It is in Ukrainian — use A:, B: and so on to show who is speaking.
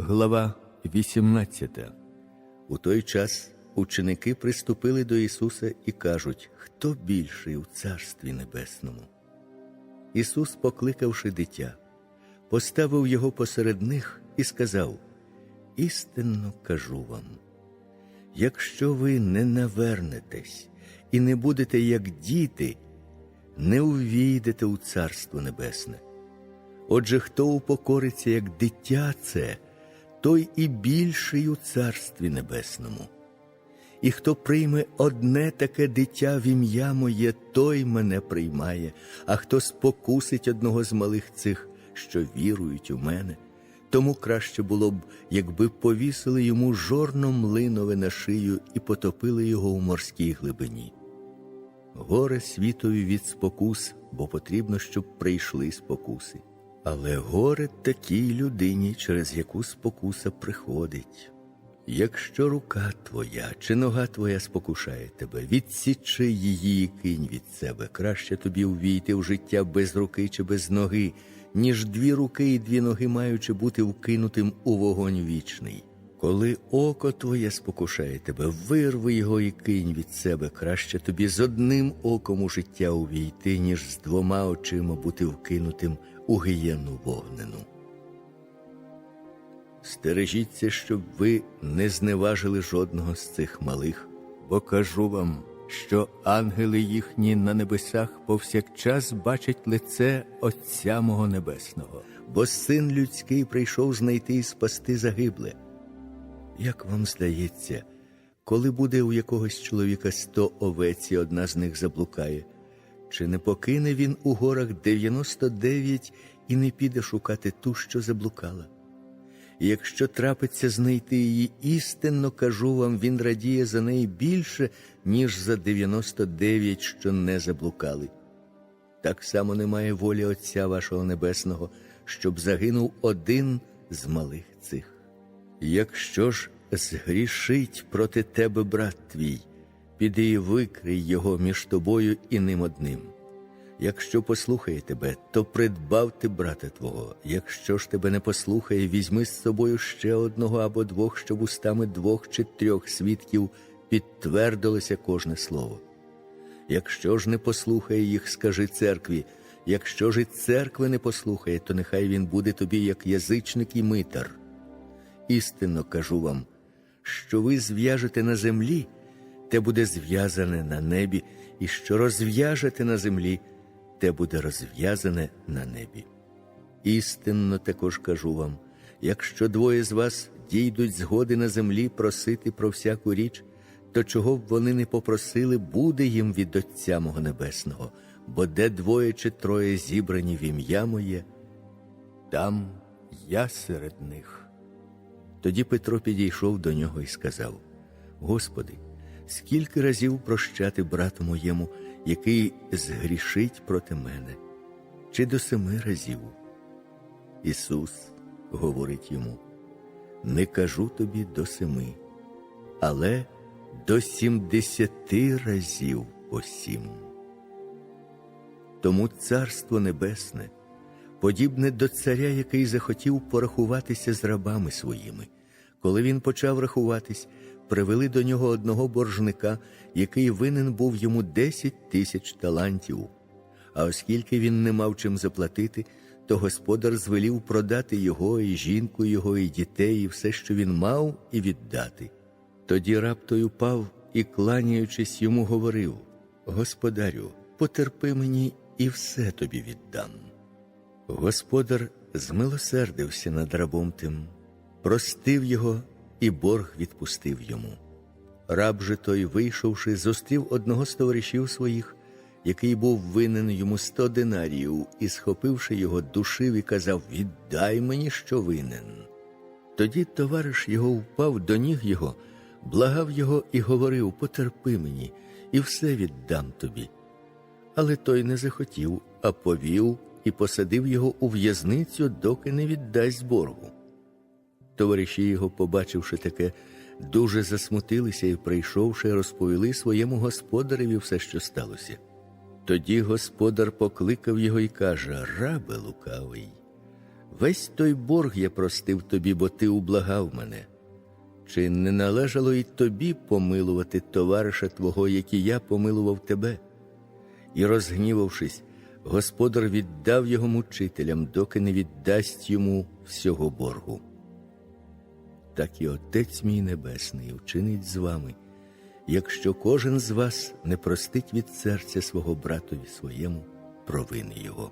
A: Глава 18
B: У той час ученики приступили до Ісуса і кажуть, хто більший у Царстві Небесному. Ісус, покликавши дитя, поставив його посеред них і сказав: Істинно кажу вам, якщо ви не навернетесь і не будете як діти, не увійдете у Царство Небесне. Отже, хто упокориться як дитя це, той і більший у Царстві Небесному. І хто прийме одне таке дитя в ім'я моє, той мене приймає, а хто спокусить одного з малих цих, що вірують у мене, тому краще було б, якби повісили йому жорно млинове на шию і потопили його у морській глибині. Горе світові від спокус, бо потрібно, щоб прийшли спокуси. Але горе такій людині, через яку спокуса приходить. Якщо рука твоя чи нога твоя спокушає тебе, відсічи її і кинь від себе. Краще тобі увійти в життя без руки чи без ноги, ніж дві руки і дві ноги, маючи бути вкинутим у вогонь вічний. Коли око твоє спокушає тебе, вирви його і кинь від себе. Краще тобі з одним оком у життя увійти, ніж з двома очима бути вкинутим у гієнну вогнену. Стережіться, щоб ви не зневажили жодного з цих малих,
A: бо кажу вам, що ангели їхні на небесах повсякчас бачать лице Отця мого Небесного.
B: бо син людський прийшов знайти і спасти загибле. Як вам здається, коли буде у якогось чоловіка сто овець і одна з них заблукає, чи не покине він у горах 99 і не піде шукати ту, що заблукала? І якщо трапиться знайти її істинно, кажу вам, він радіє за неї більше, ніж за 99, що не заблукали. Так само немає волі Отця вашого Небесного, щоб загинув один з малих цих. Якщо ж згрішить проти тебе брат твій, піди і викрий його між тобою і ним одним. Якщо послухає тебе, то придбав ти брата твого. Якщо ж тебе не послухає, візьми з собою ще одного або двох, щоб устами двох чи трьох свідків підтвердилося кожне слово. Якщо ж не послухає їх, скажи церкві. Якщо ж і церкви не послухає, то нехай він буде тобі як язичник і митар. Істинно кажу вам, що ви зв'яжете на землі, те буде зв'язане на небі, і що розв'яжете на землі, те буде розв'язане на небі. Істинно також кажу вам: якщо двоє з вас дійдуть згоди на землі просити про всяку річ, то чого б вони не попросили, буде їм від Отця мого Небесного, бо де двоє чи троє зібрані в ім'я моє, там я серед них. Тоді Петро підійшов до нього і сказав: Господи, скільки разів прощати брату моєму, який згрішить проти мене, чи до семи разів? Ісус говорить йому: Не кажу тобі до семи, але до сімдесяти разів по сім. Тому Царство Небесне подібне до царя, який захотів порахуватися з рабами своїми. Коли він почав рахуватись, привели до нього одного боржника, який винен був йому десять тисяч талантів. А оскільки він не мав чим заплатити, то господар звелів продати його, і жінку його, і дітей, і все, що він мав, і віддати. Тоді раб той упав і, кланяючись йому, говорив: Господарю, потерпи мені і все тобі віддам. Господар змилосердився над рабом тим, простив його і борг відпустив йому. Раб же той, вийшовши, зустрів одного з товаришів своїх, який був винен йому сто динаріїв, і, схопивши його, душив і казав: Віддай мені, що винен. Тоді товариш його впав до ніг його, благав його і говорив: Потерпи мені, і все віддам тобі. Але той не захотів, а повів і посадив його у в'язницю, доки не віддасть боргу. Товариші його, побачивши таке, дуже засмутилися і, прийшовши, розповіли своєму господареві все, що сталося. Тоді господар покликав його і каже: Рабе лукавий, Весь той борг я простив тобі, бо ти ублагав мене. Чи не належало й тобі помилувати товариша твого, який я помилував тебе? І, розгнівавшись, господар віддав його мучителям, доки не віддасть йому всього боргу. Так і Отець мій Небесний вчинить з вами, якщо кожен з вас не простить від серця свого братові своєму провини його.